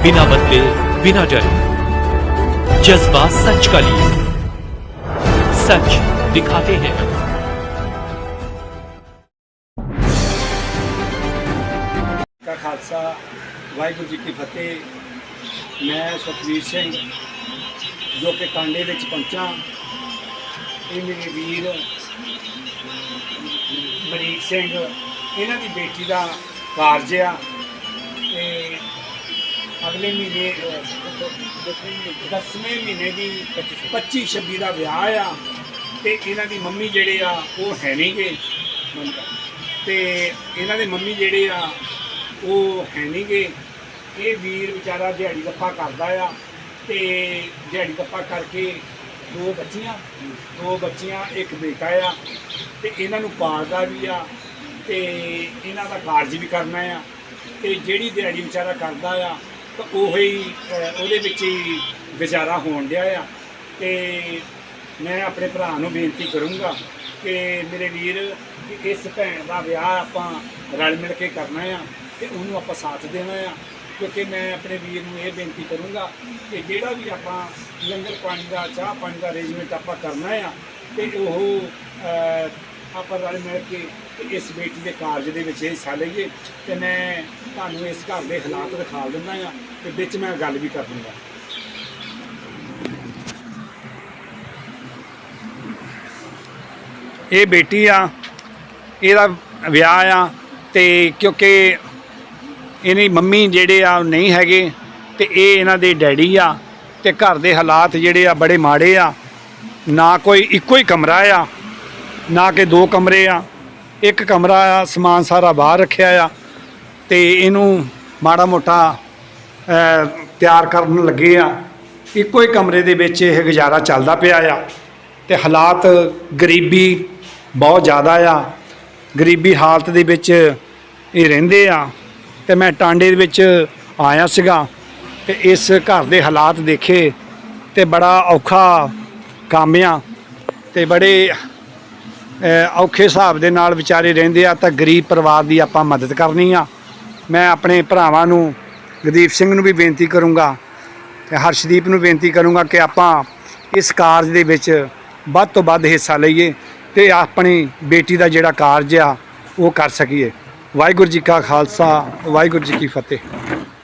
बिना बदले बिना डरे जज्बा सच का लिए सच दिखाते हैं ਕਾ ਖਾਲਸਾ ਵਾਹਿਗੁਰੂ ਜੀ ਕੀ ਫਤਿਹ ਮੈਂ ਸੁਖਵੀਰ ਸਿੰਘ ਜੋ ਕਿ ਕਾਂਡੇ ਵਿੱਚ ਪਹੁੰਚਾ ਇਹ ਮੇਰੇ ਵੀਰ ਮਰੀਕ ਸਿੰਘ ਇਹਨਾਂ ਦੀ ਬੇਟੀ ਦਾ ਕਾਰਜ ਆ ਤੇ ਅਗਲੇ ਮਹੀਨੇ ਅਹ, ਦਸਵੇਂ ਮਹੀਨੇ ਦੀ 25 26 ਦਾ ਵਿਆਹ ਆ ਤੇ ਇਹਨਾਂ ਦੀ ਮੰਮੀ ਜਿਹੜੇ ਆ ਉਹ ਹੈ ਨਹੀਂਗੇ ਤੇ ਇਹਨਾਂ ਦੇ ਮੰਮੀ ਜਿਹੜੇ ਆ ਉਹ ਹੈ ਨਹੀਂਗੇ ਇਹ ਵੀਰ ਵਿਚਾਰਾ ਦਿਹਾੜੀ ਦੱਪਾ ਕਰਦਾ ਆ ਤੇ ਦਿਹਾੜੀ ਦੱਪਾ ਕਰਕੇ ਦੋ ਬੱਚੀਆਂ ਦੋ ਬੱਚੀਆਂ ਇੱਕ ਬੇਟਾ ਆ ਤੇ ਇਹਨਾਂ ਨੂੰ ਪਾਲਦਾ ਵੀ ਆ ਤੇ ਇਹਨਾਂ ਦਾ ਕਾਰਜ ਵੀ ਕਰਨਾ ਆ ਤੇ ਜਿਹੜੀ ਦਿਹਾੜੀ ਵਿਚਾਰਾ ਕਰਦਾ ਆ ਤਾਂ ਉਹ ਹੀ ਉਹਦੇ ਵਿੱਚ ਹੀ ਗੁਜ਼ਾਰਾ ਹੋਣ ਡਿਆ ਆ। ਤੇ ਮੈਂ ਆਪਣੇ ਭਰਾ ਨੂੰ ਬੇਨਤੀ ਕਰੂੰਗਾ ਕਿ ਮੇਰੇ ਵੀਰ ਇਸ ਭੈਣ ਦਾ ਵਿਆਹ ਆਪਾਂ ਰਲ ਮਿਲ ਕੇ ਕਰਨਾ ਆ ਤੇ ਉਹਨੂੰ ਆਪਾਂ ਸਾਥ ਦੇਣਾ ਆ। ਕਿਉਂਕਿ ਮੈਂ ਆਪਣੇ ਵੀਰ ਨੂੰ ਇਹ ਬੇਨਤੀ ਕਰੂੰਗਾ ਕਿ ਜਿਹੜਾ ਵੀ ਆਪਾਂ ਲੰਗਰ ਪਾਣੀ ਦਾ, ਚਾਹ ਪਾਣੀ ਦਾ ਅਰੇਂਜਮੈਂਟ ਆਪਾਂ ਕਰਨਾ ਆ ਤੇ ਉਹ ਆਪਾਂ ਰਲ ਮਿਲ ਕੇ ਇਸ ਬੇਟੀ ਦੇ ਕਾਰਜ ਦੇ ਵਿੱਚ ਹਿੱਸਾ ਲਈਏ ਤੇ ਮੈਂ ਤੁਹਾਨੂੰ ਇਸ ਘਰ ਦੇ ਹਾਲਾਤ ਦਿਖਾ ਦਿੰਦਾ ਆ ਤੇ ਵਿੱਚ ਮੈਂ ਗੱਲ ਵੀ ਕਰ ਦੂੰਗਾ। ਇਹ ਬੇਟੀ ਆ, ਇਹਦਾ ਵਿਆਹ ਆ ਤੇ ਕਿਉਂਕਿ ਇਹਦੀ ਮੰਮੀ ਜਿਹੜੇ ਆ ਨਹੀਂ ਹੈਗੇ ਤੇ ਇਹ ਇਹਨਾਂ ਦੇ ਡੈਡੀ ਆ ਤੇ ਘਰ ਦੇ ਹਾਲਾਤ ਜਿਹੜੇ ਆ ਬੜੇ ਮਾੜੇ ਆ, ਨਾ ਕੋਈ ਇੱਕੋ ਹੀ ਕਮਰਾ ਆ। ਨਾ ਕਿ ਦੋ ਕਮਰੇ ਆ, ਇੱਕ ਕਮਰਾ ਆ, ਸਮਾਨ ਸਾਰਾ ਬਾਹਰ ਰੱਖਿਆ ਆ ਤੇ ਇਹਨੂੰ ਮਾੜਾ ਮੋਟਾ ਤਿਆਰ ਕਰਨ ਲੱਗੇ ਆ। ਇੱਕੋ ਹੀ ਕਮਰੇ ਦੇ ਵਿੱਚ ਇਹ ਗੁਜ਼ਾਰਾ ਚੱਲਦਾ ਪਿਆ ਆ ਤੇ ਹਾਲਾਤ ਗਰੀਬੀ ਬਹੁਤ ਜ਼ਿਆਦਾ ਆ। ਗਰੀਬੀ ਹਾਲਤ ਦੇ ਵਿੱਚ ਇਹ ਰਹਿੰਦੇ ਆ ਤੇ ਮੈਂ ਟਾਂਡੇ ਦੇ ਵਿੱਚ ਆਇਆ ਸੀਗਾ ਤੇ ਇਸ ਘਰ ਦੇ ਹਾਲਾਤ ਦੇਖੇ ਤੇ ਬੜਾ ਔਖਾ ਕੰਮ ਆ ਤੇ ਬੜੇ ਔਖੇ ਹਿਸਾਬ ਦੇ ਨਾਲ ਵਿਚਾਰੇ ਰਹਿੰਦੇ ਆ ਤਾਂ ਗਰੀਬ ਪਰਿਵਾਰ ਦੀ ਆਪਾਂ ਮਦਦ ਕਰਨੀ ਆ। ਮੈਂ ਆਪਣੇ ਭਰਾਵਾਂ ਨੂੰ ਗਦੀਪ ਸਿੰਘ ਨੂੰ ਵੀ ਬੇਨਤੀ ਕਰੂੰਗਾ ਤੇ ਹਰਸ਼ਦੀਪ ਨੂੰ ਬੇਨਤੀ ਕਰੂੰਗਾ ਕਿ ਆਪਾਂ ਇਸ ਕਾਰਜ ਦੇ ਵਿੱਚ ਵੱਧ ਤੋਂ ਵੱਧ ਹਿੱਸਾ ਲਈਏ ਤੇ ਆਪਣੀ ਬੇਟੀ ਦਾ ਜਿਹੜਾ ਕਾਰਜ ਆ, ਉਹ ਕਰ ਸਕੀਏ। ਵਾਹਿਗੁਰੂ ਜੀ ਕਾ ਖਾਲਸਾ, ਵਾਹਿਗੁਰੂ ਜੀ ਕੀ ਫਤਿਹ।